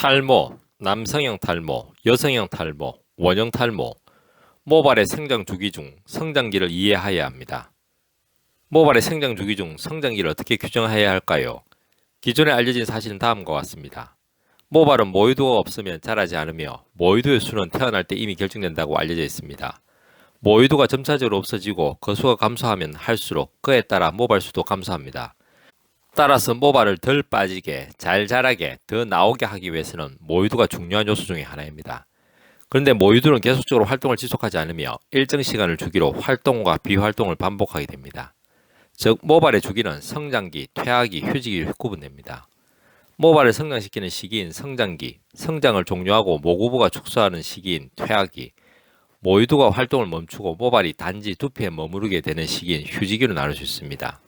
탈모, 남성형 탈모, 여성형 탈모, 원형 탈모, 모발의 생장 주기 중 성장기를 이해해야 합니다. 모발의 생장 주기 중 성장기를 어떻게 규정해야 할까요? 기존에 알려진 사실은 다음과 같습니다. 모발은 모유도가 없으면 자라지 않으며 모유도의 수는 태어날 때 이미 결정된다고 알려져 있습니다. 모유도가 점차적으로 없어지고 그 수가 감소하면 할수록 그에 따라 모발 수도 감소합니다. 따라서 모발을 덜 빠지게 잘 자라게 더 나오게 하기 위해서는 모유도가 중요한 요소 중의 하나입니다. 그런데 모유도는 계속적으로 활동을 지속하지 않으며 일정 시간을 주기로 활동과 비활동을 반복하게 됩니다. 즉 모발의 주기는 성장기, 퇴화기, 휴지기로 구분됩니다. 모발을 성장시키는 시기인 성장기, 성장을 종료하고 모구부가 축소하는 시기인 퇴화기, 모유도가 활동을 멈추고 모발이 단지 두피에 머무르게 되는 시기인 휴지기로 나눌 수 있습니다.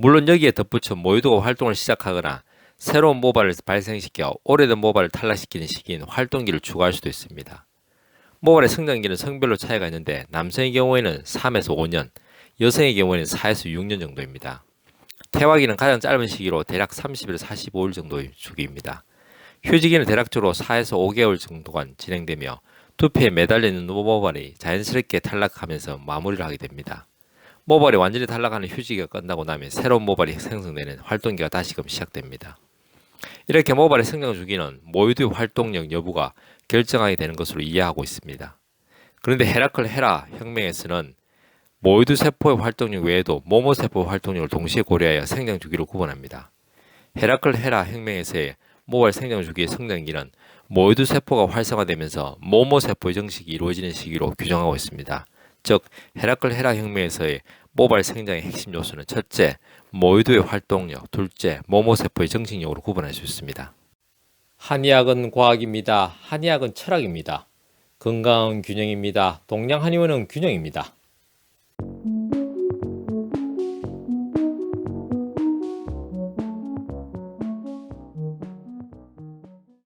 물론 여기에 덧붙여 모유도가 활동을 시작하거나 새로운 모발을 발생시켜 오래된 모발을 탈락시키는 시기인 활동기를 추가할 수도 있습니다. 모발의 성장기는 성별로 차이가 있는데 남성의 경우에는 3에서 5년, 여성의 경우에는 4에서 6년 정도입니다. 퇴화기는 가장 짧은 시기로 대략 30에서 45일 정도의 주기입니다. 휴지기는 대략적으로 4에서 5개월 정도간 진행되며 두피에 매달려 있는 모발이 자연스럽게 탈락하면서 마무리를 하게 됩니다. 모발이 완전히 탈락하는 휴지기가 끝나고 나면 새로운 모발이 생성되는 활동기가 다시금 시작됩니다. 이렇게 모발의 성장 주기는 모유두의 활동력 여부가 결정하게 되는 것으로 이해하고 있습니다. 그런데 헤라클 헤라 혁명에서는 모유두 세포의 활동력 외에도 모모 세포의 활동력을 동시에 고려하여 생장 주기를 구분합니다. 헤라클 헤라 혁명에서의 모발 생장 주기의 성장기는 모유두 세포가 활성화되면서 모모 세포의 정식이 이루어지는 시기로 규정하고 있습니다. 즉 헤라클 헤라 혁명에서의 모발 생장의 핵심 요소는 첫째, 모유두의 활동력, 둘째, 모모세포의 정식력으로 구분할 수 있습니다. 한의학은 과학입니다. 한의학은 철학입니다. 건강은 균형입니다. 동양 한의원은 균형입니다.